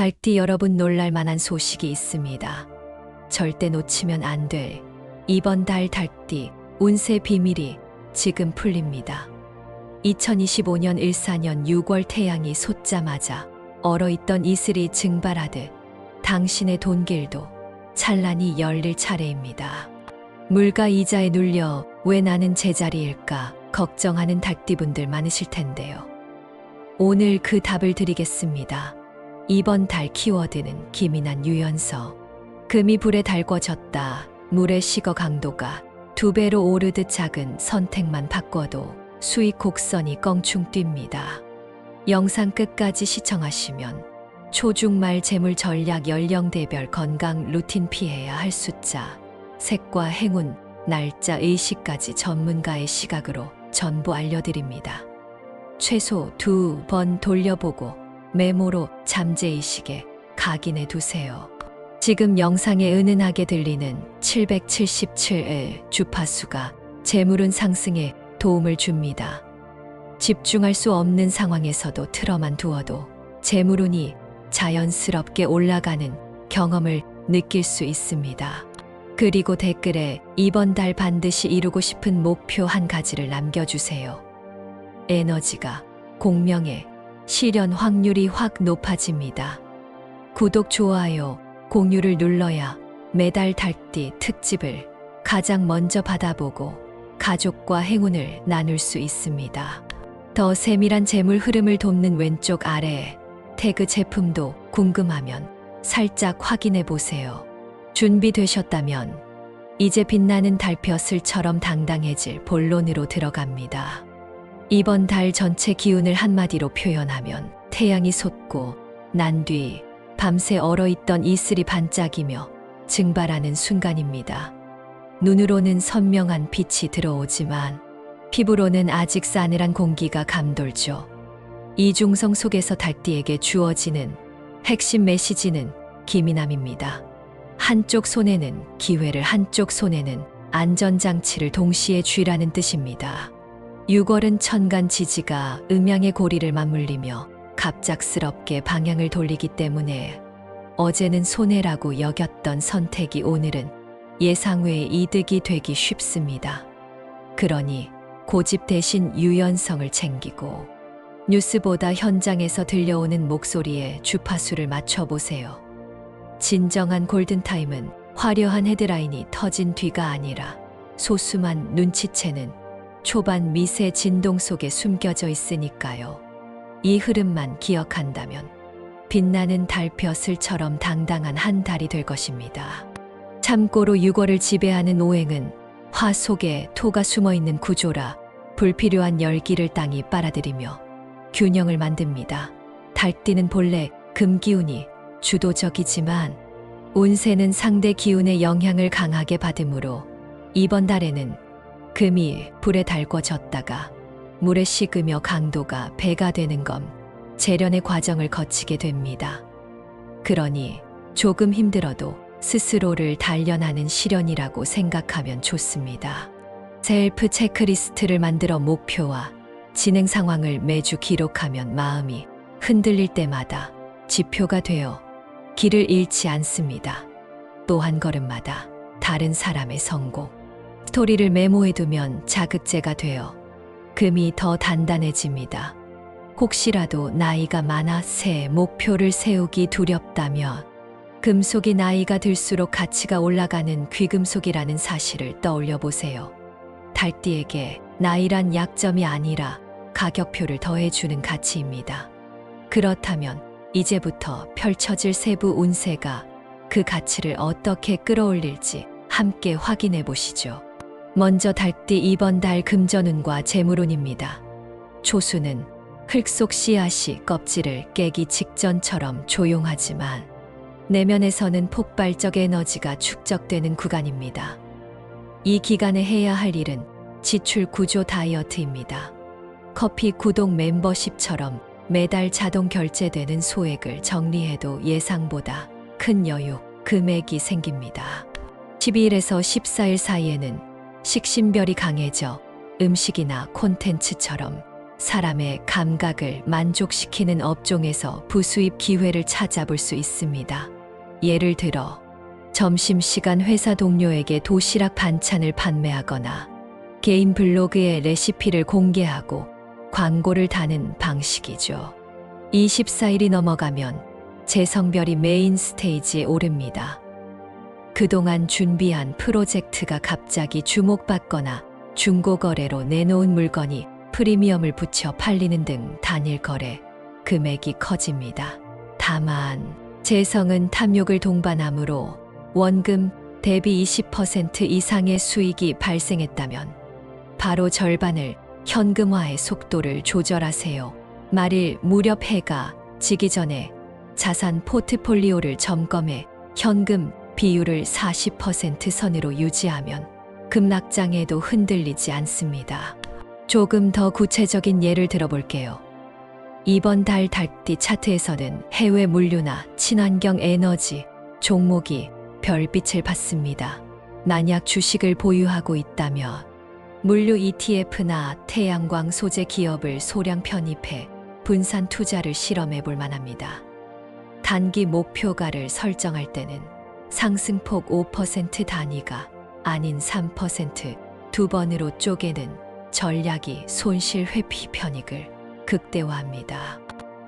달띠 여러분 놀랄 만한 소식이 있습니다. 절대 놓치면 안 될 이번 달 달띠 운세 비밀이 지금 풀립니다. 2025년 14년 6월 태양이 솟자마자 얼어있던 이슬이 증발하듯 당신의 돈길도 찬란히 열릴 차례입니다. 물가 이자에 눌려 왜 나는 제자리일까 걱정하는 달띠분들 많으실 텐데요. 오늘 그 답을 드리겠습니다. 이번 달 키워드는 기민한 유연서. 금이 불에 달궈졌다. 물의 식어 강도가 두 배로 오르듯 작은 선택만 바꿔도 수익 곡선이 껑충 뜁니다. 영상 끝까지 시청하시면 초중말 재물 전략 연령대별 건강 루틴 피해야 할 숫자, 색과 행운, 날짜, 의식까지 전문가의 시각으로 전부 알려드립니다. 최소 두 번 돌려보고 메모로 잠재의식에 각인해 두세요. 지금 영상에 은은하게 들리는 777의 주파수가 재물운 상승에 도움을 줍니다. 집중할 수 없는 상황에서도 틀어만 두어도 재물운이 자연스럽게 올라가는 경험을 느낄 수 있습니다. 그리고 댓글에 이번 달 반드시 이루고 싶은 목표 한 가지를 남겨주세요. 에너지가 공명에 실현 확률이 확 높아집니다. 구독, 좋아요, 공유를 눌러야 매달 달띠 특집을 가장 먼저 받아보고 가족과 행운을 나눌 수 있습니다. 더 세밀한 재물 흐름을 돕는 왼쪽 아래에 태그 제품도 궁금하면 살짝 확인해 보세요. 준비되셨다면 이제 빛나는 달볕을처럼 당당해질 본론으로 들어갑니다. 이번 달 전체 기운을 한마디로 표현하면 태양이 솟고 난 뒤 밤새 얼어있던 이슬이 반짝이며 증발하는 순간입니다. 눈으로는 선명한 빛이 들어오지만 피부로는 아직 싸늘한 공기가 감돌죠. 이중성 속에서 달띠에게 주어지는 핵심 메시지는 기민함입니다. 한쪽 손에는 기회를 한쪽 손에는 안전장치를 동시에 쥐라는 뜻입니다. 6월은 천간 지지가 음양의 고리를 맞물리며 갑작스럽게 방향을 돌리기 때문에 어제는 손해라고 여겼던 선택이 오늘은 예상 외의 이득이 되기 쉽습니다. 그러니 고집 대신 유연성을 챙기고 뉴스보다 현장에서 들려오는 목소리에 주파수를 맞춰보세요. 진정한 골든타임은 화려한 헤드라인이 터진 뒤가 아니라 소수만 눈치채는 초반 미세 진동 속에 숨겨져 있으니까요. 이 흐름만 기억한다면 빛나는 달볕을처럼 당당한 한 달이 될 것입니다. 참고로 6월을 지배하는 오행은 화 속에 토가 숨어 있는 구조라 불필요한 열기를 땅이 빨아들이며 균형을 만듭니다. 달띠는 본래 금기운이 주도적이지만 운세는 상대 기운의 영향을 강하게 받으므로 이번 달에는 금이 불에 달궈졌다가 물에 식으며 강도가 배가 되는 검 재련의 과정을 거치게 됩니다. 그러니 조금 힘들어도 스스로를 단련하는 시련이라고 생각하면 좋습니다. 셀프 체크리스트를 만들어 목표와 진행 상황을 매주 기록하면 마음이 흔들릴 때마다 지표가 되어 길을 잃지 않습니다. 또 한 걸음마다 다른 사람의 성공. 스토리를 메모해두면 자극제가 되어 금이 더 단단해집니다. 혹시라도 나이가 많아 새 목표를 세우기 두렵다면 금속이 나이가 들수록 가치가 올라가는 귀금속이라는 사실을 떠올려 보세요. 달띠에게 나이란 약점이 아니라 가격표를 더해주는 가치입니다. 그렇다면 이제부터 펼쳐질 세부 운세가 그 가치를 어떻게 끌어올릴지 함께 확인해 보시죠. 먼저 달띠 이번 달 금전운과 재물운입니다. 초수는 흙 속 씨앗이 껍질을 깨기 직전처럼 조용하지만 내면에서는 폭발적 에너지가 축적되는 구간입니다. 이 기간에 해야 할 일은 지출 구조 다이어트입니다. 커피 구독 멤버십처럼 매달 자동 결제되는 소액을 정리해도 예상보다 큰 여유, 금액이 생깁니다. 12일에서 14일 사이에는 식신별이 강해져 음식이나 콘텐츠처럼 사람의 감각을 만족시키는 업종에서 부수입 기회를 찾아볼 수 있습니다. 예를 들어, 점심시간 회사 동료에게 도시락 반찬을 판매하거나 개인 블로그에 레시피를 공개하고 광고를 다는 방식이죠. 24일이 넘어가면 재성별이 메인 스테이지에 오릅니다. 그동안 준비한 프로젝트가 갑자기 주목받거나 중고거래로 내놓은 물건이 프리미엄을 붙여 팔리는 등 단일 거래 금액이 커집니다. 다만 재성은 탐욕을 동반하므로 원금 대비 20% 이상의 수익이 발생했다면 바로 절반을 현금화의 속도를 조절하세요. 말일 무렵 해가 지기 전에 자산 포트폴리오를 점검해 현금 비율을 40% 선으로 유지하면 급락장에도 흔들리지 않습니다. 조금 더 구체적인 예를 들어볼게요. 이번 달 달띠 차트에서는 해외 물류나 친환경 에너지 종목이 별빛을 받습니다. 만약 주식을 보유하고 있다면 물류 ETF나 태양광 소재 기업을 소량 편입해 분산 투자를 실험해 볼 만합니다. 단기 목표가를 설정할 때는 상승폭 5% 단위가 아닌 3%두 번으로 쪼개는 전략이 손실 회피 편익을 극대화합니다.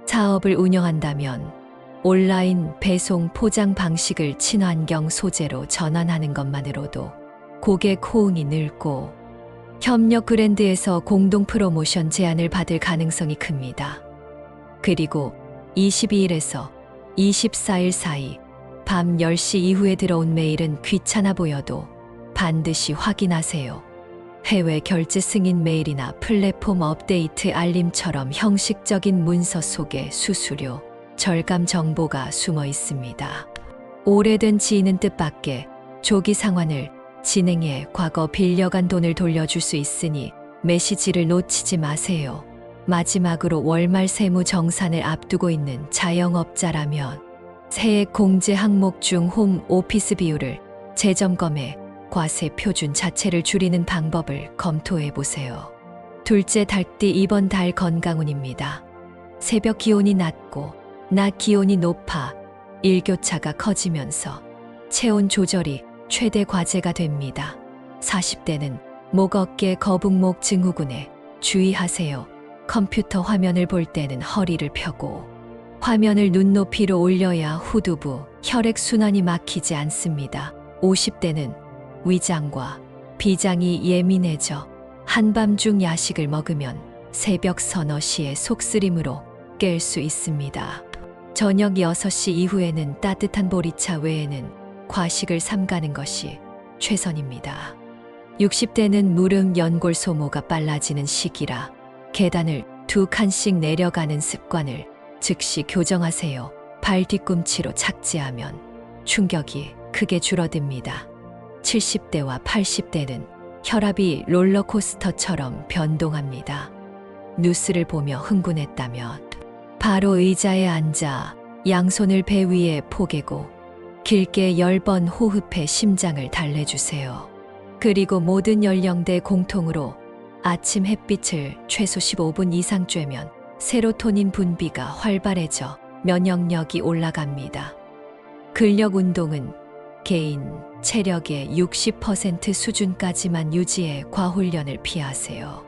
사업을 운영한다면 온라인 배송 포장 방식을 친환경 소재로 전환하는 것만으로도 고객 호응이 늘고 협력 브랜드에서 공동 프로모션 제안을 받을 가능성이 큽니다. 그리고 22일에서 24일 사이 밤 10시 이후에 들어온 메일은 귀찮아 보여도 반드시 확인하세요. 해외 결제 승인 메일이나 플랫폼 업데이트 알림처럼 형식적인 문서 속에 수수료, 절감 정보가 숨어 있습니다. 오래된 지인은 뜻밖의 조기 상환을 진행해 과거 빌려간 돈을 돌려줄 수 있으니 메시지를 놓치지 마세요. 마지막으로 월말 세무 정산을 앞두고 있는 자영업자라면 세액 공제 항목 중 홈 오피스 비율을 재점검해 과세 표준 자체를 줄이는 방법을 검토해 보세요. 둘째 달띠 이번 달 건강운입니다. 새벽 기온이 낮고 낮 기온이 높아 일교차가 커지면서 체온 조절이 최대 과제가 됩니다. 40대는 목 어깨 거북목 증후군에 주의하세요. 컴퓨터 화면을 볼 때는 허리를 펴고 화면을 눈높이로 올려야 후두부, 혈액 순환이 막히지 않습니다. 50대는 위장과 비장이 예민해져 한밤중 야식을 먹으면 새벽 서너 시에 속쓰림으로 깰 수 있습니다. 저녁 6시 이후에는 따뜻한 보리차 외에는 과식을 삼가는 것이 최선입니다. 60대는 무릎 연골 소모가 빨라지는 시기라 계단을 두 칸씩 내려가는 습관을 즉시 교정하세요. 발 뒤꿈치로 착지하면 충격이 크게 줄어듭니다. 70대와 80대는 혈압이 롤러코스터처럼 변동합니다. 뉴스를 보며 흥분했다면 바로 의자에 앉아 양손을 배 위에 포개고 길게 10번 호흡해 심장을 달래주세요. 그리고 모든 연령대 공통으로 아침 햇빛을 최소 15분 이상 쬐면 세로토닌 분비가 활발해져 면역력이 올라갑니다. 근력 운동은 개인 체력의 60% 수준까지만 유지해 과훈련을 피하세요.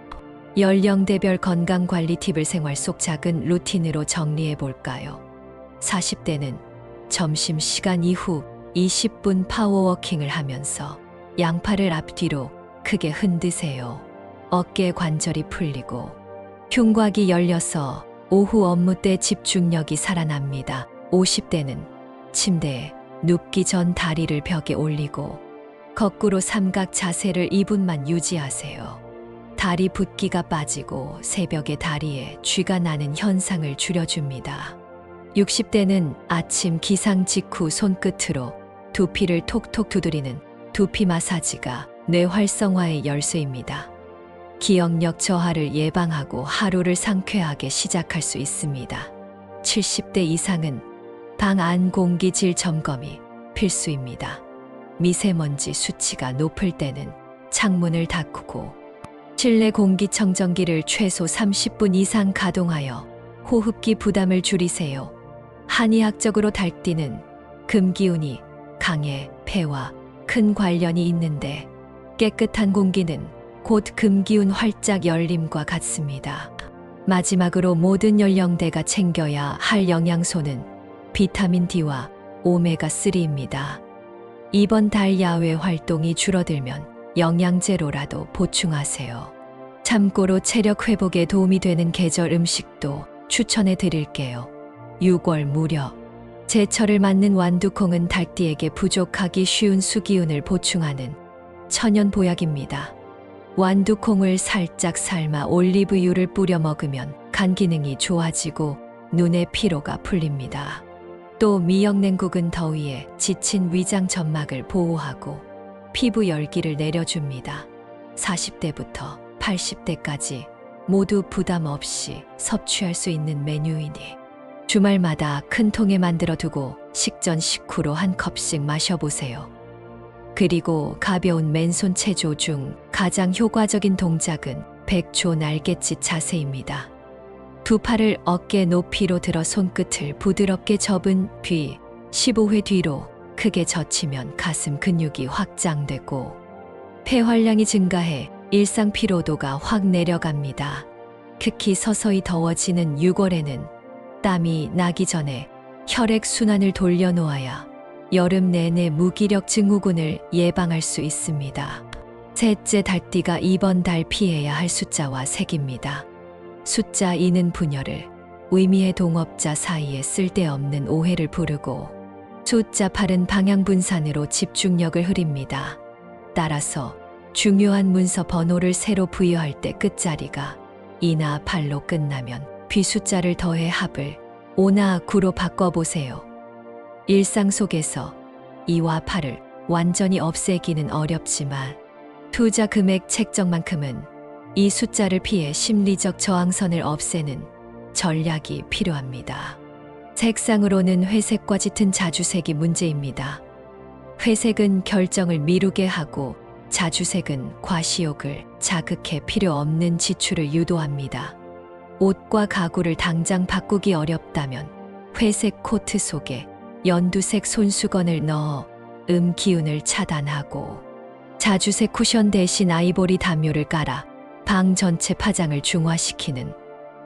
연령대별 건강관리 팁을 생활 속 작은 루틴으로 정리해 볼까요? 40대는 점심 시간 이후 20분 파워워킹을 하면서 양팔을 앞뒤로 크게 흔드세요. 어깨 관절이 풀리고 흉곽이 열려서 오후 업무 때 집중력이 살아납니다. 50대는 침대에 눕기 전 다리를 벽에 올리고 거꾸로 삼각 자세를 2분만 유지하세요. 다리 붓기가 빠지고 새벽에 다리에 쥐가 나는 현상을 줄여줍니다. 60대는 아침 기상 직후 손끝으로 두피를 톡톡 두드리는 두피 마사지가 뇌 활성화의 열쇠입니다. 기억력 저하를 예방하고 하루를 상쾌하게 시작할 수 있습니다. 70대 이상은 방 안 공기 질 점검이 필수입니다. 미세먼지 수치가 높을 때는 창문을 닫고 실내 공기청정기를 최소 30분 이상 가동하여 호흡기 부담을 줄이세요. 한의학적으로 달띠는 금기운이 강해 폐와 큰 관련이 있는데 깨끗한 공기는 곧 금기운 활짝 열림과 같습니다. 마지막으로 모든 연령대가 챙겨야 할 영양소는 비타민 D와 오메가3입니다. 이번 달 야외 활동이 줄어들면 영양제로라도 보충하세요. 참고로 체력 회복에 도움이 되는 계절 음식도 추천해 드릴게요. 6월 무렵 제철을 맞는 완두콩은 닭띠에게 부족하기 쉬운 수기운을 보충하는 천연 보약입니다. 완두콩을 살짝 삶아 올리브유를 뿌려 먹으면 간 기능이 좋아지고 눈의 피로가 풀립니다. 또 미역냉국은 더위에 지친 위장 점막을 보호하고 피부 열기를 내려줍니다. 40대부터 80대까지 모두 부담 없이 섭취할 수 있는 메뉴이니 주말마다 큰 통에 만들어 두고 식전 식후로 한 컵씩 마셔보세요. 그리고 가벼운 맨손 체조 중 가장 효과적인 동작은 백조 날갯짓 자세입니다. 두 팔을 어깨 높이로 들어 손끝을 부드럽게 접은 뒤 15회 뒤로 크게 젖히면 가슴 근육이 확장되고 폐활량이 증가해 일상 피로도가 확 내려갑니다. 특히 서서히 더워지는 6월에는 땀이 나기 전에 혈액 순환을 돌려놓아야 여름 내내 무기력 증후군을 예방할 수 있습니다. 셋째 달띠가 이번 달 피해야 할 숫자와 색입니다. 숫자 2는 분열을, 의미의 동업자 사이에 쓸데없는 오해를 부르고 숫자 8은 방향 분산으로 집중력을 흐립니다. 따라서 중요한 문서 번호를 새로 부여할 때 끝자리가 2나 8로 끝나면 비숫자를 더해 합을 5나 9로 바꿔보세요. 일상 속에서 2와 8을 완전히 없애기는 어렵지만 투자 금액 책정만큼은 이 숫자를 피해 심리적 저항선을 없애는 전략이 필요합니다. 색상으로는 회색과 짙은 자주색이 문제입니다. 회색은 결정을 미루게 하고 자주색은 과시욕을 자극해 필요 없는 지출을 유도합니다. 옷과 가구를 당장 바꾸기 어렵다면 회색 코트 속에 연두색 손수건을 넣어 음 기운을 차단하고 자주색 쿠션 대신 아이보리 담요를 깔아 방 전체 파장을 중화시키는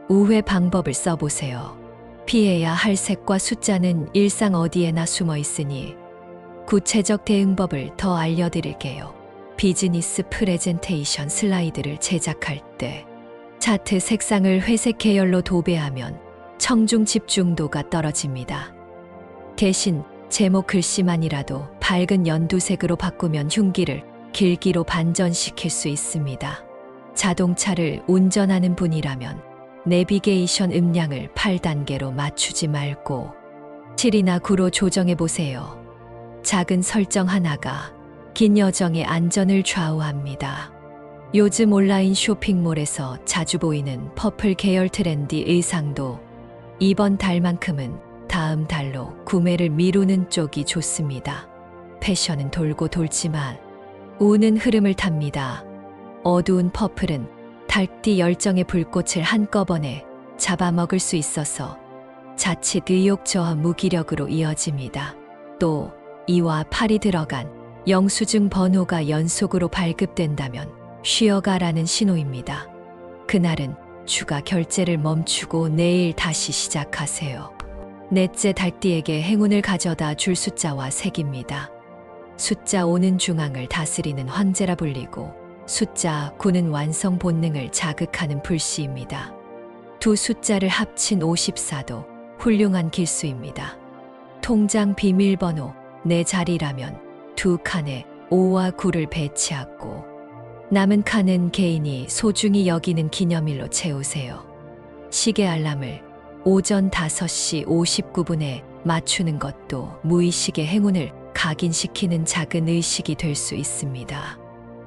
우회 방법을 써보세요. 피해야 할 색과 숫자는 일상 어디에나 숨어 있으니 구체적 대응법을 더 알려드릴게요. 비즈니스 프레젠테이션 슬라이드를 제작할 때 차트 색상을 회색 계열로 도배하면 청중 집중도가 떨어집니다. 대신 제목 글씨만이라도 밝은 연두색으로 바꾸면 흉기를 길기로 반전시킬 수 있습니다. 자동차를 운전하는 분이라면 내비게이션 음량을 8단계로 맞추지 말고 7이나 9로 조정해 보세요. 작은 설정 하나가 긴 여정의 안전을 좌우합니다. 요즘 온라인 쇼핑몰에서 자주 보이는 퍼플 계열 트렌디 의상도 이번 달만큼은 다음 달로 구매를 미루는 쪽이 좋습니다. 패션은 돌고 돌지만 우는 흐름을 탑니다. 어두운 퍼플은 달띠 열정의 불꽃을 한꺼번에 잡아먹을 수 있어서 자칫 의욕 저하 무기력으로 이어집니다. 또 2와 8이 들어간 영수증 번호가 연속으로 발급된다면 쉬어가라는 신호입니다. 그날은 추가 결제를 멈추고 내일 다시 시작하세요. 넷째 달띠에게 행운을 가져다 줄 숫자와 색입니다. 숫자 5는 중앙을 다스리는 황제라 불리고 숫자 9는 완성 본능을 자극하는 불씨입니다. 두 숫자를 합친 54도 훌륭한 길수입니다. 통장 비밀번호 내 자리라면 두 칸에 5와 9를 배치하고 남은 칸은 개인이 소중히 여기는 기념일로 채우세요. 시계 알람을 오전 5시 59분에 맞추는 것도 무의식의 행운을 각인시키는 작은 의식이 될 수 있습니다.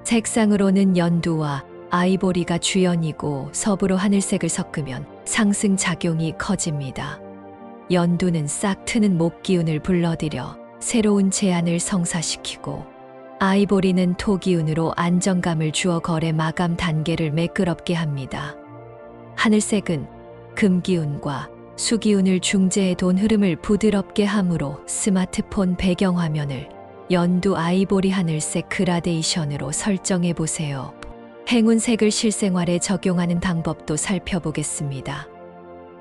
색상으로는 연두와 아이보리가 주연이고 서부로 하늘색을 섞으면 상승 작용이 커집니다. 연두는 싹 트는 목 기운을 불러들여 새로운 제안을 성사시키고 아이보리는 토 기운으로 안정감을 주어 거래 마감 단계를 매끄럽게 합니다. 하늘색은 금기운과 수기운을 중재해 돈 흐름을 부드럽게 함으로 스마트폰 배경화면을 연두 아이보리 하늘색 그라데이션으로 설정해 보세요. 행운색을 실생활에 적용하는 방법도 살펴보겠습니다.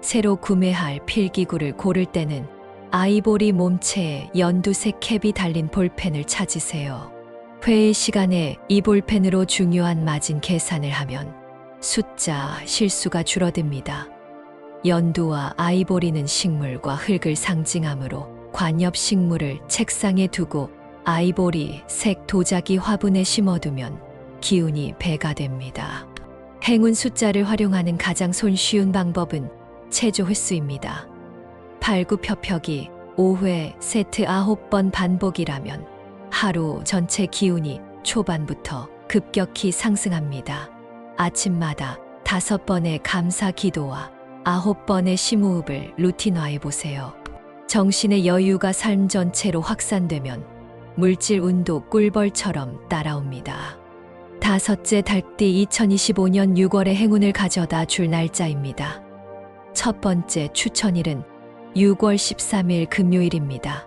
새로 구매할 필기구를 고를 때는 아이보리 몸체에 연두색 캡이 달린 볼펜을 찾으세요. 회의 시간에 이 볼펜으로 중요한 마진 계산을 하면 숫자 실수가 줄어듭니다. 연두와 아이보리는 식물과 흙을 상징하므로 관엽 식물을 책상에 두고 아이보리 색 도자기 화분에 심어두면 기운이 배가 됩니다. 행운 숫자를 활용하는 가장 손쉬운 방법은 체조 횟수입니다. 팔굽혀펴기 5회 세트 9번 반복이라면 하루 전체 기운이 초반부터 급격히 상승합니다. 아침마다 다섯 번의 감사 기도와 아홉 번의 심호흡을 루틴화해 보세요. 정신의 여유가 삶 전체로 확산되면 물질 운도 꿀벌처럼 따라옵니다. 다섯째 달띠 2025년 6월의 행운을 가져다 줄 날짜입니다. 첫 번째 추천일은 6월 13일 금요일입니다.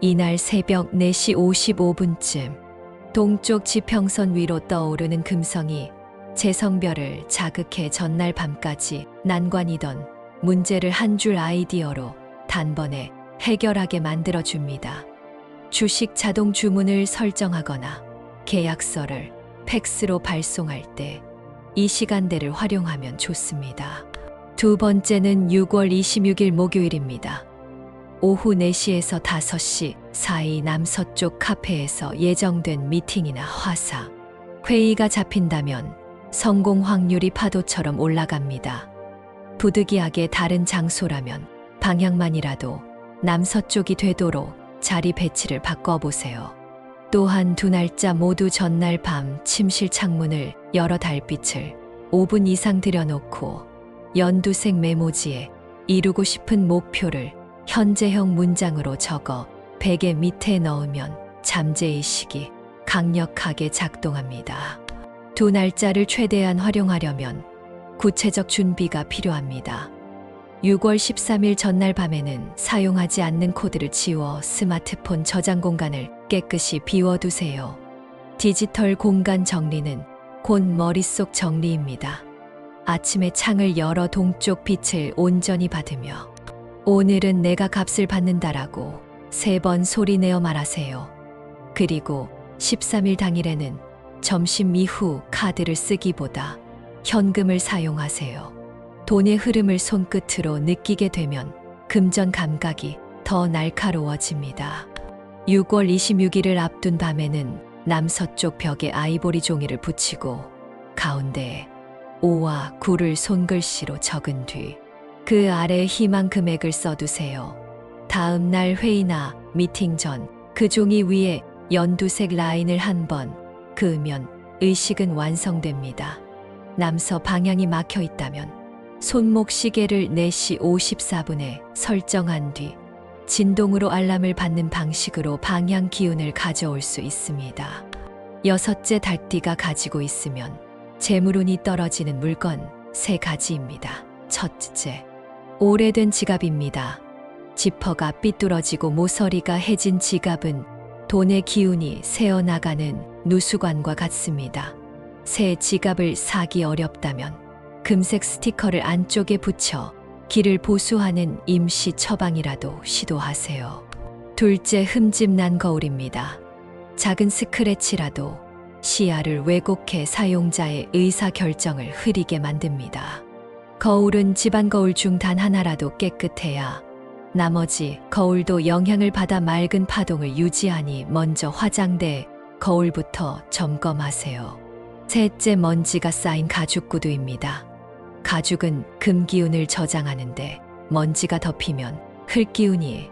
이날 새벽 4시 55분쯤 동쪽 지평선 위로 떠오르는 금성이 재성별을 자극해 전날 밤까지 난관이던 문제를 한 줄 아이디어로 단번에 해결하게 만들어 줍니다. 주식 자동 주문을 설정하거나 계약서를 팩스로 발송할 때 이 시간대를 활용하면 좋습니다. 두 번째는 6월 26일 목요일입니다. 오후 4시에서 5시 사이 남서쪽 카페에서 예정된 미팅이나 화사, 회의가 잡힌다면 성공 확률이 파도처럼 올라갑니다. 부득이하게 다른 장소라면 방향만이라도 남서쪽이 되도록 자리 배치를 바꿔보세요. 또한 두 날짜 모두 전날 밤 침실 창문을 열어 달빛을 5분 이상 들여놓고 연두색 메모지에 이루고 싶은 목표를 현재형 문장으로 적어 베개 밑에 넣으면 잠재의식이 강력하게 작동합니다. 두 날짜를 최대한 활용하려면 구체적 준비가 필요합니다. 6월 13일 전날 밤에는 사용하지 않는 코드를 지워 스마트폰 저장 공간을 깨끗이 비워두세요. 디지털 공간 정리는 곧 머릿속 정리입니다. 아침에 창을 열어 동쪽 빛을 온전히 받으며 오늘은 내가 값을 받는다라고 세 번 소리내어 말하세요. 그리고 13일 당일에는 점심 이후 카드를 쓰기보다 현금을 사용하세요. 돈의 흐름을 손끝으로 느끼게 되면 금전 감각이 더 날카로워집니다. 6월 26일을 앞둔 밤에는 남서쪽 벽에 아이보리 종이를 붙이고 가운데에 5와 9를 손글씨로 적은 뒤 그 아래 희망 금액을 써두세요. 다음 날 회의나 미팅 전 그 종이 위에 연두색 라인을 한번 그으면 의식은 완성됩니다. 남서 방향이 막혀 있다면 손목 시계를 4시 54분에 설정한 뒤 진동으로 알람을 받는 방식으로 방향 기운을 가져올 수 있습니다. 여섯째 달띠가 가지고 있으면 재물운이 떨어지는 물건 세 가지입니다. 첫째, 오래된 지갑입니다. 지퍼가 삐뚤어지고 모서리가 해진 지갑은 돈의 기운이 새어나가는 누수관과 같습니다. 새 지갑을 사기 어렵다면 금색 스티커를 안쪽에 붙여 길을 보수하는 임시 처방이라도 시도하세요. 둘째 흠집 난 거울입니다. 작은 스크래치라도 시야를 왜곡해 사용자의 의사 결정을 흐리게 만듭니다. 거울은 집안 거울 중 단 하나라도 깨끗해야 나머지 거울도 영향을 받아 맑은 파동을 유지하니 먼저 화장대 거울부터 점검하세요. 셋째 먼지가 쌓인 가죽 구두입니다. 가죽은 금 기운을 저장하는데 먼지가 덮이면 흙 기운이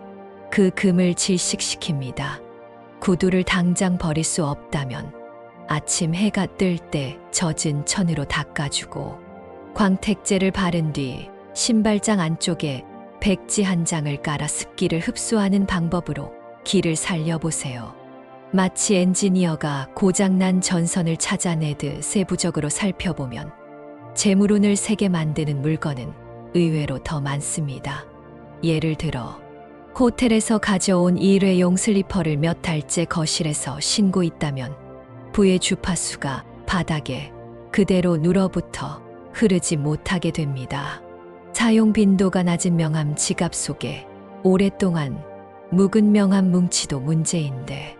그 금을 질식시킵니다. 구두를 당장 버릴 수 없다면 아침 해가 뜰 때 젖은 천으로 닦아주고 광택제를 바른 뒤 신발장 안쪽에 백지 한 장을 깔아 습기를 흡수하는 방법으로 기를 살려보세요. 마치 엔지니어가 고장난 전선을 찾아내듯 세부적으로 살펴보면 재물운을 세게 만드는 물건은 의외로 더 많습니다. 예를 들어 호텔에서 가져온 일회용 슬리퍼를 몇 달째 거실에서 신고 있다면 부의 주파수가 바닥에 그대로 눌어붙어 흐르지 못하게 됩니다. 사용 빈도가 낮은 명함 지갑 속에 오랫동안 묵은 명함 뭉치도 문제인데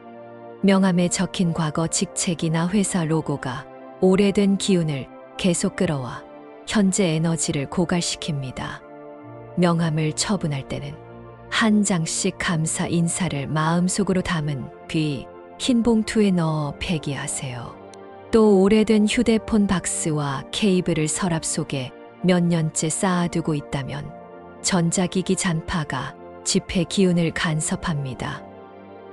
명함에 적힌 과거 직책이나 회사 로고가 오래된 기운을 계속 끌어와 현재 에너지를 고갈시킵니다. 명함을 처분할 때는 한 장씩 감사 인사를 마음속으로 담은 귀흰 봉투에 넣어 폐기하세요. 또 오래된 휴대폰 박스와 케이블을 서랍 속에 몇 년째 쌓아두고 있다면 전자기기 잔파가 집회 기운을 간섭합니다.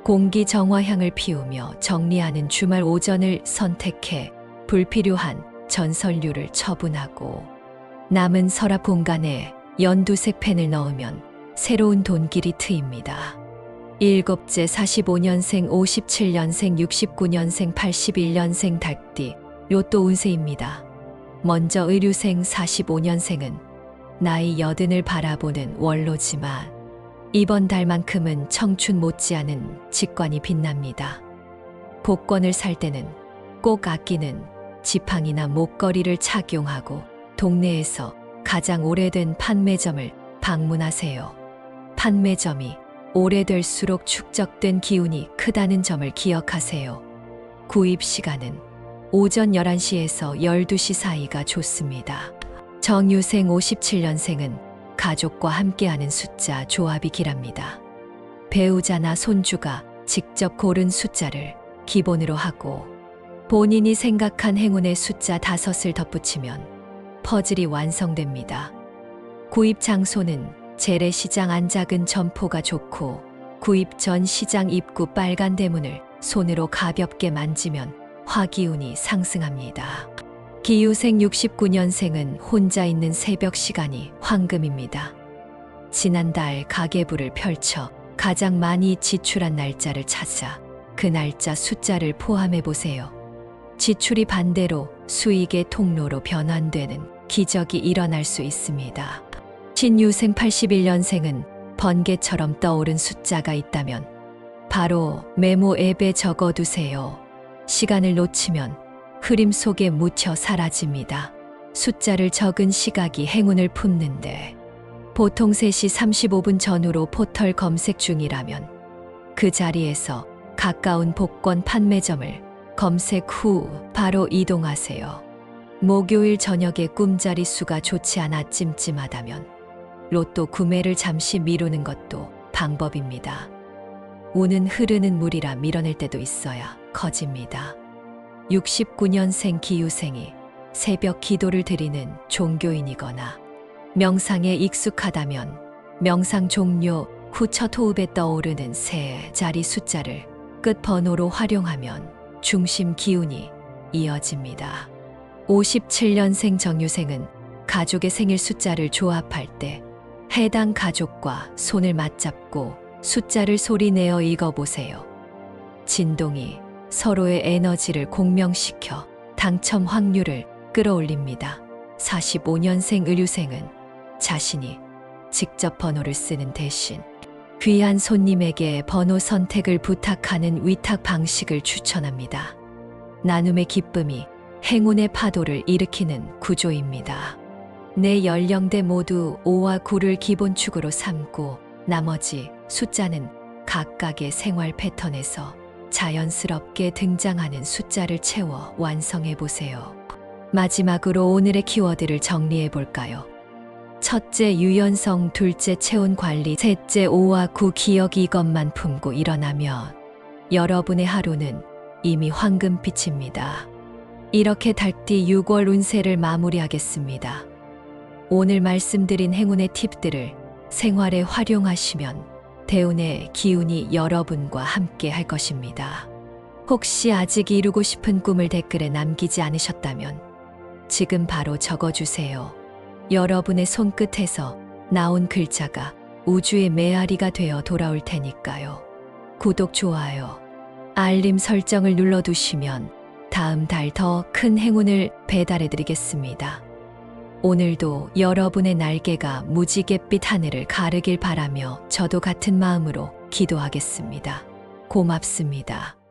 공기 정화향을 피우며 정리하는 주말 오전을 선택해 불필요한 전설류를 처분하고 남은 서랍 공간에 연두색 펜을 넣으면 새로운 돈길이 트입니다. 일곱째 45년생, 57년생, 69년생, 81년생 닭띠 로또 운세입니다. 먼저 의류생 45년생은 나이 여든을 바라보는 원로지만 이번 달만큼은 청춘 못지않은 직관이 빛납니다. 복권을 살 때는 꼭 아끼는 지팡이나 목걸이를 착용하고 동네에서 가장 오래된 판매점을 방문하세요. 판매점이 오래될수록 축적된 기운이 크다는 점을 기억하세요. 구입 시간은 오전 11시에서 12시 사이가 좋습니다. 정유생 57년생은 가족과 함께하는 숫자 조합이 길합니다. 배우자나 손주가 직접 고른 숫자를 기본으로 하고 본인이 생각한 행운의 숫자 다섯을 덧붙이면 퍼즐이 완성됩니다. 구입 장소는 재래시장 안 작은 점포가 좋고 구입 전 시장 입구 빨간 대문을 손으로 가볍게 만지면 화기운이 상승합니다. 기유생 69년생은 혼자 있는 새벽 시간이 황금입니다. 지난달 가계부를 펼쳐 가장 많이 지출한 날짜를 찾아 그 날짜 숫자를 포함해 보세요. 지출이 반대로 수익의 통로로 변환되는 기적이 일어날 수 있습니다. 신유생 81년생은 번개처럼 떠오른 숫자가 있다면 바로 메모 앱에 적어두세요. 시간을 놓치면 흐림 속에 묻혀 사라집니다. 숫자를 적은 시각이 행운을 품는데 보통 3시 35분 전후로 포털 검색 중이라면 그 자리에서 가까운 복권 판매점을 검색 후 바로 이동하세요. 목요일 저녁에 꿈자리 수가 좋지 않아 찜찜하다면 로또 구매를 잠시 미루는 것도 방법입니다. 운은 흐르는 물이라 밀어낼 때도 있어야 커집니다. 69년생 기유생이 새벽 기도를 드리는 종교인이거나 명상에 익숙하다면 명상 종료 후 첫 호흡에 떠오르는 세 자리 숫자를 끝 번호로 활용하면 중심 기운이 이어집니다. 57년생 정유생은 가족의 생일 숫자를 조합할 때 해당 가족과 손을 맞잡고 숫자를 소리내어 읽어보세요. 진동이 서로의 에너지를 공명시켜 당첨 확률을 끌어올립니다. 45년생 의류생은 자신이 직접 번호를 쓰는 대신 귀한 손님에게 번호 선택을 부탁하는 위탁 방식을 추천합니다. 나눔의 기쁨이 행운의 파도를 일으키는 구조입니다. 내 연령대 모두 5와 9를 기본축으로 삼고 나머지 숫자는 각각의 생활 패턴에서 자연스럽게 등장하는 숫자를 채워 완성해 보세요. 마지막으로 오늘의 키워드를 정리해 볼까요? 첫째 유연성, 둘째 체온 관리, 셋째 5와 9 기억 이것만 품고 일어나면 여러분의 하루는 이미 황금빛입니다. 이렇게 달띠 6월 운세를 마무리하겠습니다. 오늘 말씀드린 행운의 팁들을 생활에 활용하시면 대운의 기운이 여러분과 함께 할 것입니다. 혹시 아직 이루고 싶은 꿈을 댓글에 남기지 않으셨다면 지금 바로 적어주세요. 여러분의 손끝에서 나온 글자가 우주의 메아리가 되어 돌아올 테니까요. 구독, 좋아요, 알림 설정을 눌러두시면 다음 달 더 큰 행운을 배달해 드리겠습니다. 오늘도 여러분의 날개가 무지갯빛 하늘을 가르길 바라며 저도 같은 마음으로 기도하겠습니다. 고맙습니다.